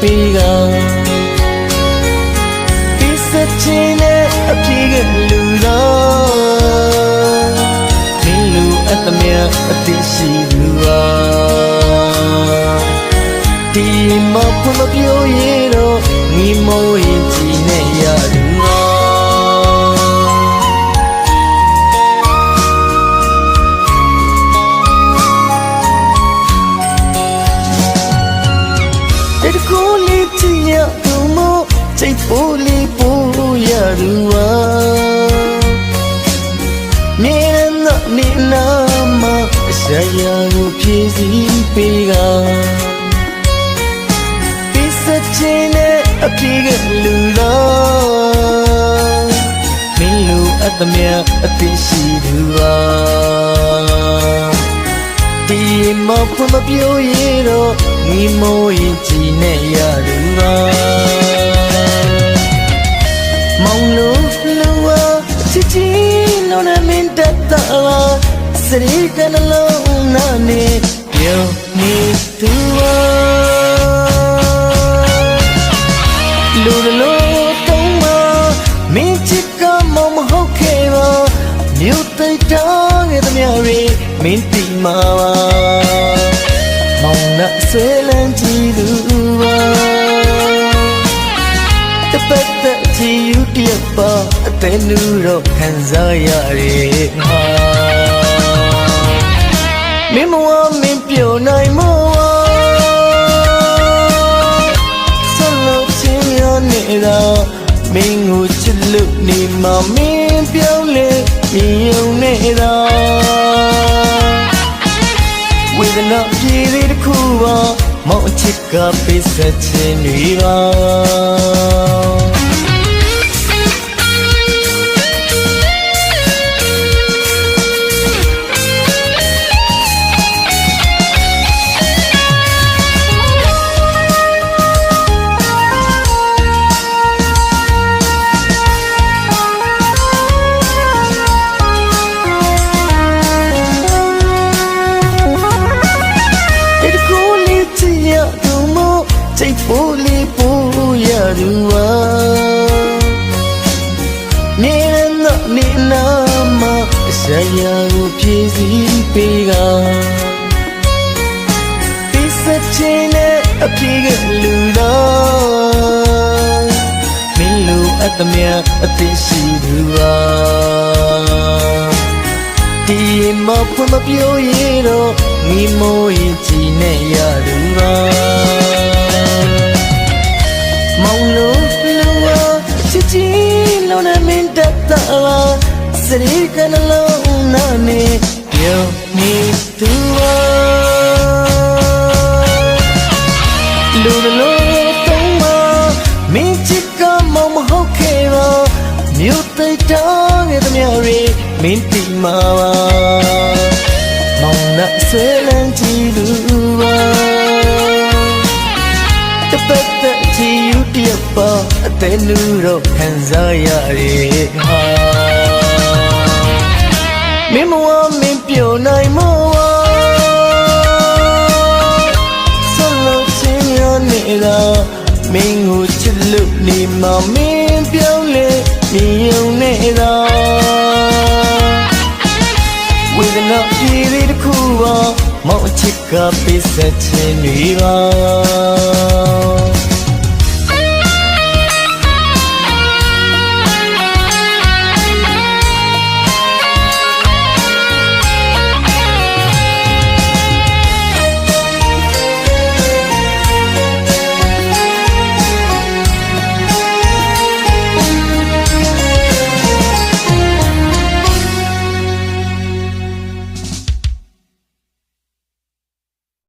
ပေးကဒီစချင်တဲ့အပြေကလူတော်မင်းလူအတမယအသိရှိသူဟာဒီမဖမပြောရတော့ညီမိုးရင်ကြည် ချင်ရသူမို့စိတ်ပိုးလေးပိုးရသူဟာနေတော့နေနာမှာဆရာကိုဖြည့်စည်းပေးကဒီစချင်တဲ့အပြေကလူတော်မင်းလူအတ္တမြအသိရှိသူဟာဒီမဖွင့်မပြောရတော့ညီမိုးရင်ကြည်နေရသူ ပါမောင်လို့လူဝချစ်ချင်လို့နဲ့မင်းတက်တာစရိကနလုံးနာနေပြောနေသူပါလူလိုတုံးမမင်းချစ်ကမမဟုတ်ခဲ့ပါမြို့သိတာရဲ့တမရီမင်းတီမာပါမောင်နှဆွေလန်း ပတ်သက်ချီယူတရပါအသေးနူတော့ခံစားရရဲ့ဟာမင်းမဝမင်းပြောနိုင်မဝဆလို့ချင်းရနေတာမင်းကိုချစ်လို့နေမှာမင်းပြောလေမြင်ုံနေတာဝေဒနာပြေသေးတစ်ခုပါ မောင်အချစ်ကပေးဆက်ခြင်းတွေပါ ဆရာကိုဖြည့်စည်းပေးကဒီစချင်တဲ့အပြေကလူတော်မင်းလူအတ္တမြအသိရှိသူဟာဒီမဖွင့်မပြောရတော့မိမိုးရင်ကြည်နေရသူပါမောင်လို့လူဝချစ်ချင်လို့နဲ့မင်းတက်တာ စရိကနလုံးနာနေပြောနေသူပါလူလိုတုံးမမင်းချစ်ကမမဟုတ်ခဲ့ပါမြို့သိတာရဲ့တမရီမင်းတီမာပါမောင်နှဆွေလန်းကြည့်လူပါတပတ်သက်ချီယူတရပါအသေးလူတော့ခံစားရရဲ့ဟာ င်းကိုချစ်လို့နေမှာမင်းပြောင်းလေမြင်ုံနေတာဝေဒနာပြေးလေးတစ်ခုပါမောင်အချစ်ကပေးဆက်ခြင်းတွေပါ